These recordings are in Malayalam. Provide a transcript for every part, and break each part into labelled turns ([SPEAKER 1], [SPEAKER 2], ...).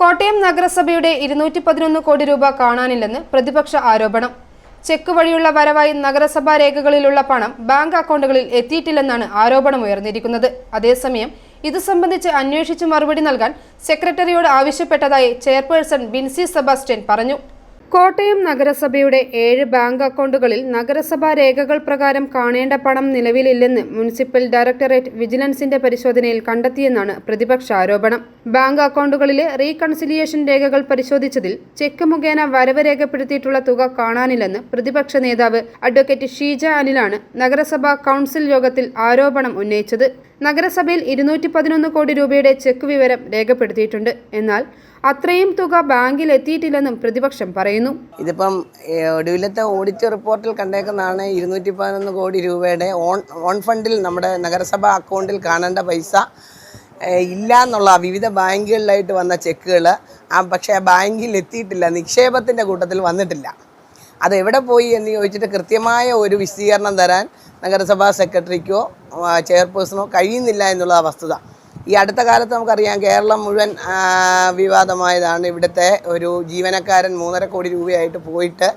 [SPEAKER 1] കോട്ടയം നഗരസഭയുടെ ഇരുന്നൂറ്റി പതിനൊന്ന് കോടി രൂപ കാണാനില്ലെന്ന് പ്രതിപക്ഷ ആരോപണം. ചെക്ക് വഴിയുള്ള വരവായി നഗരസഭാ രേഖകളിലുള്ള പണം ബാങ്ക് അക്കൗണ്ടുകളിൽ എത്തിയിട്ടില്ലെന്നാണ് ആരോപണം ഉയർന്നിരിക്കുന്നത്. അതേസമയം ഇത് സംബന്ധിച്ച് അന്വേഷിച്ച് മറുപടി നൽകാൻ സെക്രട്ടറിയോട് ആവശ്യപ്പെട്ടതായി ചെയർപേഴ്സൺ ബിൻസി സെബാസ്റ്റ്യൻ പറഞ്ഞു. കോട്ടയം നഗരസഭയുടെ ഏഴ് ബാങ്ക് അക്കൗണ്ടുകളിൽ നഗരസഭാ രേഖകൾ പ്രകാരം കാണേണ്ട പണം നിലവിലില്ലെന്ന് മുനിസിപ്പൽ ഡയറക്ടറേറ്റ് വിജിലൻസിന്റെ പരിശോധനയിൽ കണ്ടെത്തിയെന്നാണ് പ്രതിപക്ഷ ആരോപണം. ബാങ്ക് അക്കൗണ്ടുകളിലെ റീകൺസിലിയേഷൻ രേഖകൾ പരിശോധിച്ചതിൽ ചെക്ക് മുഖേന വരവ് രേഖപ്പെടുത്തിയിട്ടുള്ള തുക കാണാനില്ലെന്ന് പ്രതിപക്ഷ നേതാവ് അഡ്വക്കേറ്റ് ഷീജ അനിലാണ് നഗരസഭാ കൗൺസിൽ യോഗത്തിൽ ആരോപണം ഉന്നയിച്ചത്. നഗരസഭയിൽ ഇരുന്നൂറ്റി പതിനൊന്ന് കോടി രൂപയുടെ ചെക്ക് വിവരം രേഖപ്പെടുത്തിയിട്ടുണ്ട്. എന്നാൽ അത്രയും തുക ബാങ്കിൽ എത്തിയിട്ടില്ലെന്നും പ്രതിപക്ഷം പറയുന്നു.
[SPEAKER 2] ഇതിപ്പം ഒടുവിലത്തെ ഓഡിറ്റ് റിപ്പോർട്ടിൽ കണ്ടേക്കുന്നതാണ് ഇരുന്നൂറ്റി പതിനൊന്ന് കോടി രൂപയുടെ ഓൺ ഓൺ ഫണ്ടിൽ നമ്മുടെ നഗരസഭാ അക്കൗണ്ടിൽ കാണേണ്ട പൈസ. ഇല്ല എന്നുള്ള വിവിധ ബാങ്കുകളിലായിട്ട് വന്ന ചെക്കുകൾ ആ പക്ഷേ ആ ബാങ്കിൽ എത്തിയിട്ടില്ല നിക്ഷേപത്തിന്റെ കൂട്ടത്തിൽ വന്നിട്ടില്ല. അത് എവിടെ പോയി എന്ന് ചോദിച്ചിട്ട് കൃത്യമായ ഒരു വിശദീകരണം തരാൻ നഗരസഭാ സെക്രട്ടറിക്കോ ചെയർപേഴ്സണോ കഴിയുന്നില്ല എന്നുള്ള വസ്തുത. ഈ അടുത്ത കാലത്ത് നമുക്കറിയാം കേരളം മുഴുവൻ വിവാദമായതാണ്. ഇവിടുത്തെ ഒരു ജീവനക്കാരൻ മൂന്നര കോടി രൂപയായിട്ട് പോയിട്ട്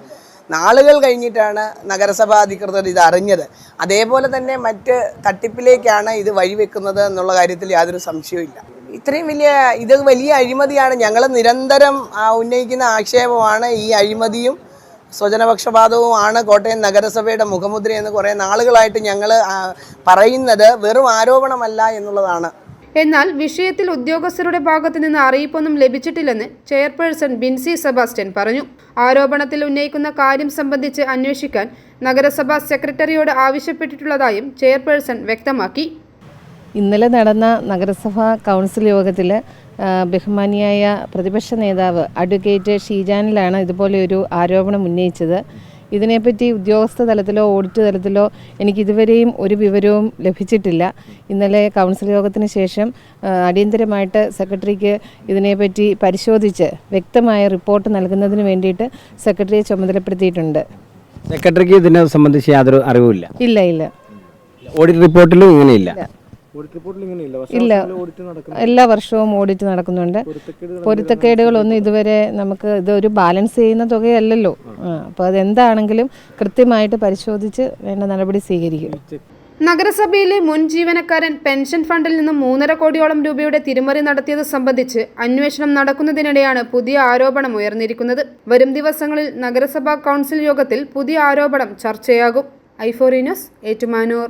[SPEAKER 2] നാളുകൾ കഴിഞ്ഞിട്ടാണ് നഗരസഭാ അധികൃതർ ഇത് അറിഞ്ഞത്. അതേപോലെ തന്നെ മറ്റ് തട്ടിപ്പിലേക്കാണ് ഇത് വഴിവെക്കുന്നത് എന്നുള്ള കാര്യത്തിൽ യാതൊരു സംശയവുമില്ല. ഇത്രയും വലിയ ഇത് വലിയ അഴിമതിയാണ് ഞങ്ങൾ നിരന്തരം ഉന്നയിക്കുന്ന ആക്ഷേപമാണ് ഈ അഴിമതിയും സ്വജനപക്ഷപാതവുമാണ് കോട്ടയം നഗരസഭയുടെ മുഖമുദ്രയെന്ന് കുറേ നാളുകളായിട്ട് ഞങ്ങൾ പറയുന്നത് വെറും ആരോപണമല്ല എന്നുള്ളതാണ്.
[SPEAKER 1] എന്നാൽ വിഷയത്തിൽ ഉദ്യോഗസ്ഥരുടെ ഭാഗത്തു നിന്ന് അറിയിപ്പൊന്നും ലഭിച്ചിട്ടില്ലെന്ന് ചെയർപേഴ്സൺ ബിൻസി സെബാസ്റ്റ്യൻ പറഞ്ഞു. ആരോപണത്തിൽ ഉന്നയിക്കുന്ന കാര്യം സംബന്ധിച്ച് അന്വേഷിക്കാൻ നഗരസഭാ സെക്രട്ടറിയോട് ആവശ്യപ്പെട്ടിട്ടുള്ളതായും ചെയർപേഴ്സൺ വ്യക്തമാക്കി.
[SPEAKER 3] ഇന്നലെ നടന്ന നഗരസഭാ കൗൺസിൽ യോഗത്തിൽ ബഹുമാനിയായ പ്രതിപക്ഷ നേതാവ് അഡ്വക്കേറ്റ് ഷീജാനിലാണ് ഇതുപോലെ ഒരു ആരോപണം ഉന്നയിച്ചത്. ഇതിനെപ്പറ്റി ഉദ്യോഗസ്ഥ തലത്തിലോ ഓഡിറ്റ് തലത്തിലോ എനിക്ക് ഇതുവരെയും ഒരു വിവരവും ലഭിച്ചിട്ടില്ല. ഇന്നലെ കൗൺസിൽ യോഗത്തിന് ശേഷം അടിയന്തരമായിട്ട് സെക്രട്ടറിക്ക് ഇതിനെപ്പറ്റി പരിശോധിച്ച് വ്യക്തമായ റിപ്പോർട്ട് നൽകുന്നതിന് വേണ്ടിയിട്ട് സെക്രട്ടറിയെ ചുമതലപ്പെടുത്തിയിട്ടുണ്ട്.
[SPEAKER 4] സെക്രട്ടറിക്ക് ഇതിനെ സംബന്ധിച്ച് യാതൊരു അറിവുമില്ല?
[SPEAKER 3] ഇല്ല ഇല്ല.
[SPEAKER 4] ഓഡിറ്റ് റിപ്പോർട്ടിലും ഇങ്ങനെയില്ല?
[SPEAKER 3] ഇല്ല. എല്ലാ വർഷവും ഓഡിറ്റ് നടക്കുന്നുണ്ട്. പൊരുത്തക്കേടുകളൊന്നും ഇതുവരെ നമുക്ക് ഇതൊരു ബാലൻസ് ചെയ്യുന്ന തുകയല്ലല്ലോ. അപ്പോൾ അതെന്താണെങ്കിലും കൃത്യമായിട്ട് പരിശോധിച്ച് വേണ്ട നടപടി സ്വീകരിക്കും.
[SPEAKER 1] നഗരസഭയിലെ മുൻ ജീവനക്കാരൻ പെൻഷൻ ഫണ്ടിൽ നിന്നും മൂന്നര കോടിയോളം രൂപയുടെ തിരിമറി നടത്തിയത് സംബന്ധിച്ച് അന്വേഷണം നടക്കുന്നതിനിടെയാണ് പുതിയ ആരോപണം ഉയർന്നിരിക്കുന്നത്. വരും ദിവസങ്ങളിൽ നഗരസഭാ കൗൺസിൽ യോഗത്തിൽ പുതിയ ആരോപണം ചർച്ചയാകും. ഐഫോറിനസ് ഏറ്റുമാനൂർ.